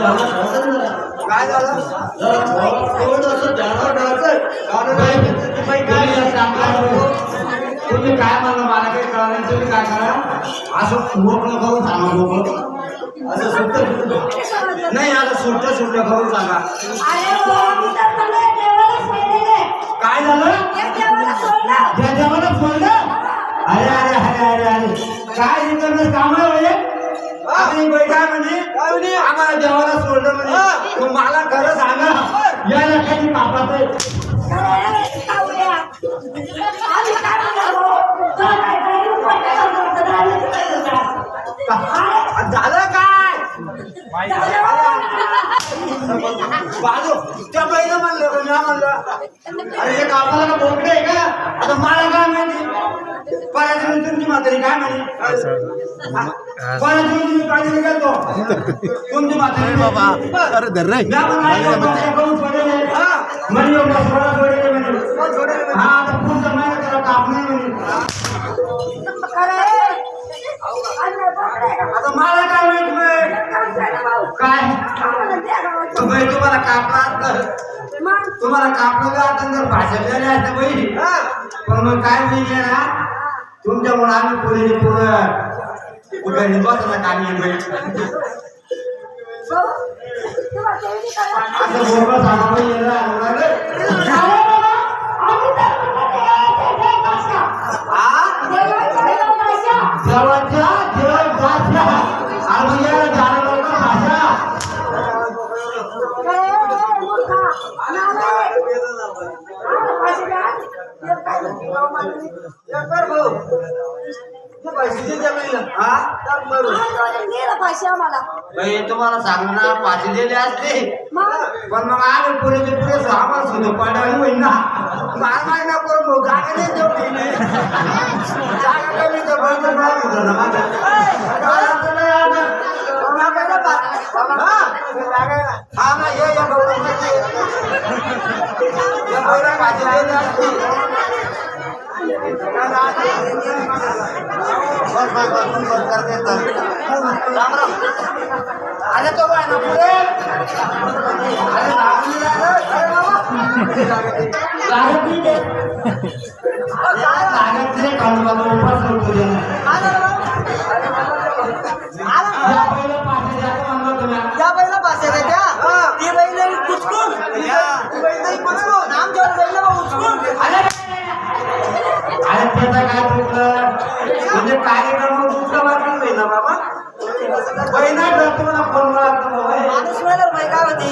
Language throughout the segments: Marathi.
काय झालं जरा थोडंसं कारण काय तुम्ही काय तुम्ही काय मला काही कळलं नाही तुम्ही काय करा असं मोकळं करून सांगा मोकळं असं सुट्ट नाही आता सुट्ट सुट्ट करून सांगा काय झालं एक देवाला सोडलं. अरे अरे अरे अरे अरे काय रिकामं काम आहे म्हणजे आम्ही बाई काय म्हणजे काय म्हणे? आम्हाला देवाला सोडलं म्हणजे हा. मग मला खरं सांगा या लक्षाची पापाचं? झालं काय? बाजू त्या बाईला म्हणलं का मी म्हणलं. अरे हे कामाला का बोकडे आहे का? आता मला काय माहिती? परत येऊन तुमची म्हातारी काय म्हणे? तुम्ही बाबा अरे धर रे. हा. हा, मला काय माहिती. काय आम्हाला द्या गावाचं. तो बाई तुम्हाला मग, तुम्हाला कापलं का आता जर भाषा झाली असते बाई. पण मग काय आहे ना तुमच्यामुळे आम्ही पुढे पुढं घरी बसला कामी आहे बाई भाऊ, तुला जेवणी करा. असं बोलणं सांगा बाई मारून. आम्हाला. बाई तुम्हाला सांगणार पाचशे दिले असते. मग, पण मग आम्ही पुढे पुढे आम्हाला सुद्धा पडायला होईल ना. मार मार ना करून भाऊ जागा नाही तेवढी. जागा कमी तर बंद नाही होतं ना. माझं. जागा नाही आता. लागायला पा- हा? हा? ना ये या भाऊ या भाऊला पाचशे दिले असते. अरे तो बाय ना पुढे अरे लागली लागत. अरे बाबा. लागत नाही ते. लागत उपास करतो त्या त्या ती कुचकून कुचकून आमच्यावर उचकून अरे त्याचं काय चुकलं म्हणजे कार्यक्रम चुकलं वाटलं नाही ना बाबा? पहिला फोन हे. माणूस बाई काय होती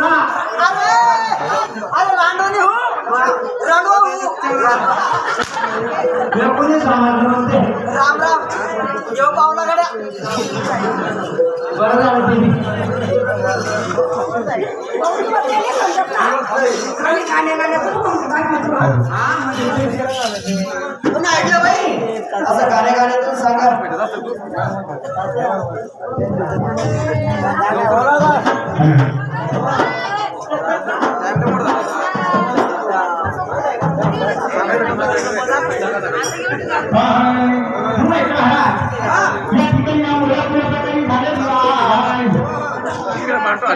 ना. अरे अरे हो. कोणी राम राम. येऊ पावला गड्या बरं झालं ऐकलं बाई असं गाणे गाण्यातून सांगा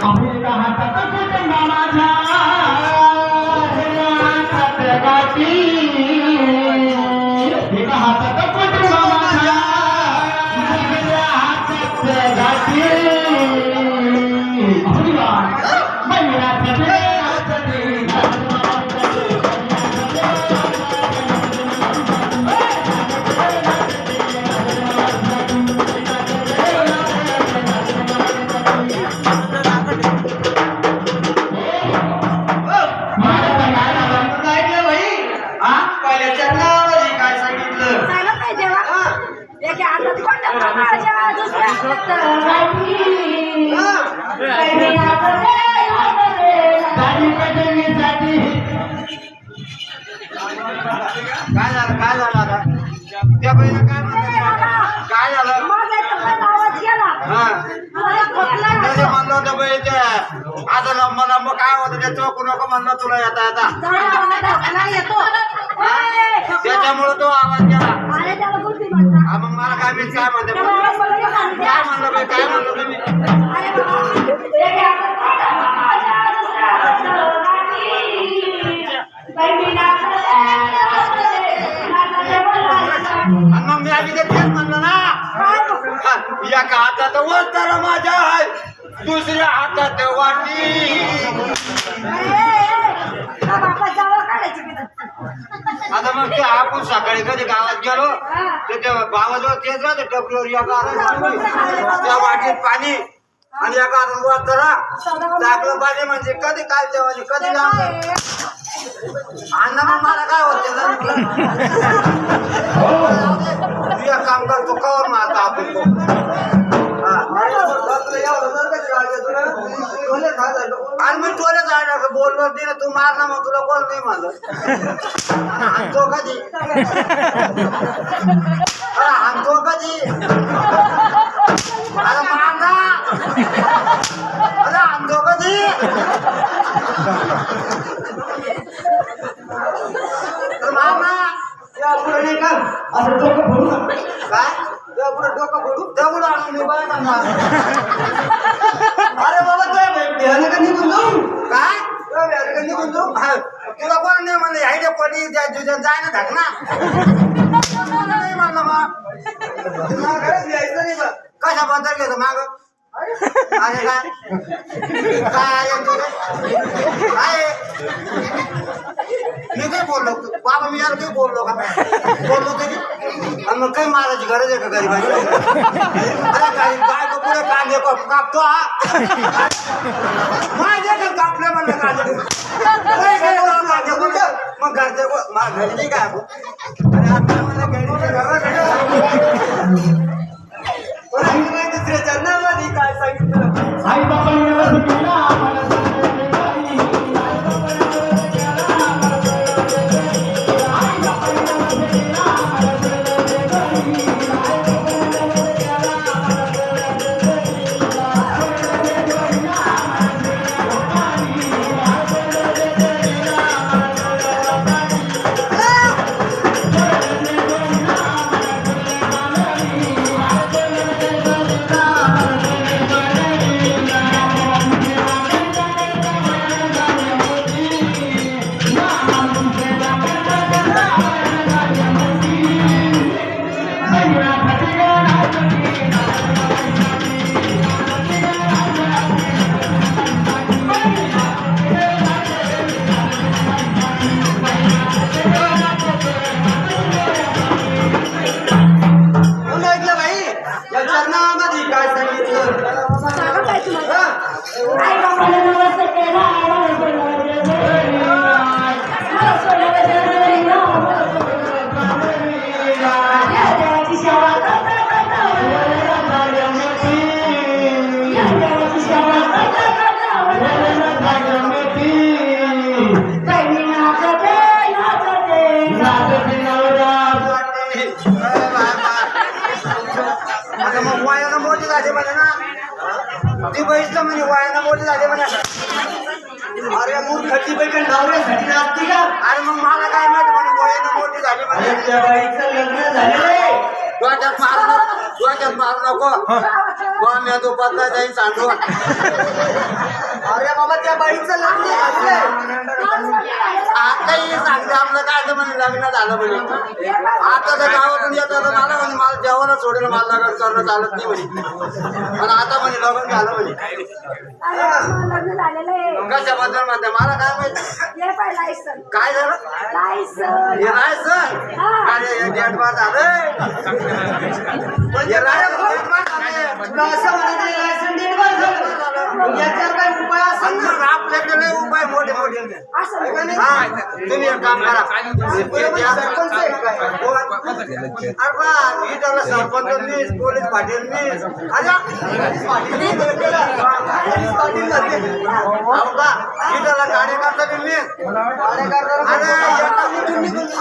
Bye. माझ्या. काय झालं काय झालं आता त्या बहिणी काय म्हणतात काय झालं आवाज गेला. हा मला म्हणलं होतं बाई ते आता लंब लंब काय होतं ते चौक नको म्हणलं तुला येता येता मला. त्याच्यामुळे तो आवाज गेला मग मला काय माहीत काय म्हणते. काय म्हणलं बाई काय म्हणलं तुम्ही. आणि मग मी आधी ते तेच म्हणलं ना. हा, एका हातात वस्त्र माझ्या आहे दुसऱ्या हातात वाटी. आता मग ते आपण सकाळी कधी गावात गेलो तर त्या गावाजवळ तेच राहते टपरीवर हातात त्या वाटीत पाणी आणि एका हातात वस्त्र टाकलं पाणी म्हणजे कधी काय जेवण कधी अन्न मग मला काय होते तू एक काम कर तू कवर मारता आपण तो. आणि मी टोले जाणार बोललो नाही ना तू मार ना मग तुला कोण नाही आणि तो कधी? तो कधी? अरे मार ना अरे आणि तो कधी? अरे मार ना या पुढे नाही का? असं डोकं फोडू नका. काय? पुढे डोकं फोडू. दगड आणून मी बाहेर आणणार. अरे बाबा तुझ्या बिहाने का निघून जाऊ काय तुला व्याज कधी बोलतो? हा. तुला कोण नाही म्हणलं हायडे पडी त्या तुझ्या जाय ना ढाक ना. नाही म्हणलं मग. तुला खरंच यायचं नाही बा. कशाबद्दल घेतो माग? अरे काय? काय तुझे? काय? मी काय बोललो? बाबा मी यार काही बोललो का बोललो आणि मग काही मारायची गरज आहे का गरीबाची? अरे बायको पुढे कांदे कापतो हा. माझे का कापले म्हणलं कांदे नाही काही कांदे कुठं? मग घरचे बो- मा- घरी नाही काय आपण अरे आता मला घरी घरात आता मग वयानं मोठी झाली म्हणे ना? ती तर म्हणे वयानं मोठी झाली म्हणे? अरे मूर्खटी बाई का नवऱ्यासाठी नाचते का? अरे मग मला काय माहिती म्हणे वयानं मोठी झाली म्हणे? त्या बाईचं लग्न डोक्यात मारू नको डोक्यात मारू नको. तो पत्ता जाईन सांडू अरे बाबा त्या बाईचं लग्न सांगते काय तर म्हणे लग्न झालं म्हणे. आता तर गावातून येतं तर मला म्हणे मला जेवणच सोडेल मला लग्न करणं चालत नाही म्हणे. पण आता म्हणे लग्न झालं म्हणे. लग्न झालेलं कशाबद्दल म्हणते? मला काय माहिती? काय झालं? लायसन हे राहायचं अरे हे डेट बार झालं. हे राहायचं डेट बार झालं. तुला असं म्हणायचं काय उपाय असेल ना आपल्याकडे लय उपाय मोठे मोठे आहेत. असं आहे का नाही? हा तुम्ही एक काम करा बरोबर सरपंच आहे काय? अरे बा इथं सरपंच मीच पोलीस पाटील मीच अरे पाटील पाटील झाले. अहो का इथं कार्यकर्ता बी मीच कार्यकर्त्याला अरे एका-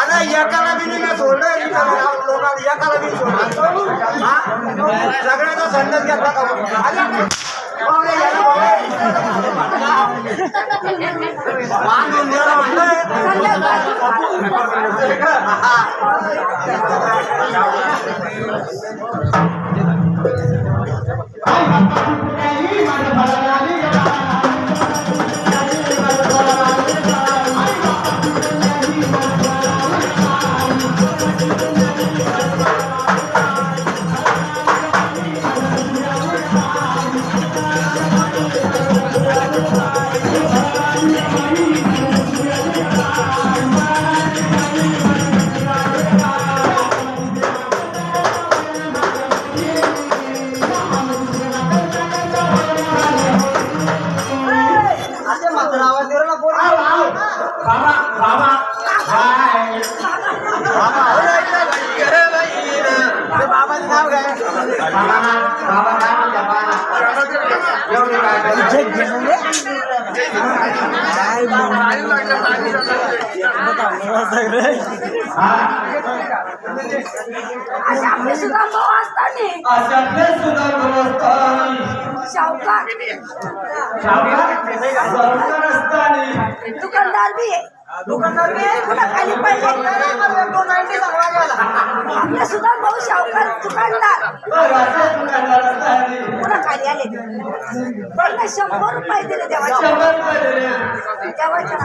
अरे एकाला बी नाही मी सोडलं इथं लोकांना एकाला बी सोडलं हा सगळ्याचा संदेश घेतला का अरे याला. बांधून दिलं बाबाचं नाव काय? बाबा बाबा दुकानदार बी आहे दुकानदार बी आहे. पुन्हा खाली आला. आपले सुद्धा भाऊ शाहूकार दुकानदार पुन्हा खाली आले त्यांना शंभर रुपये दिले देवाच्या. देवाच्या.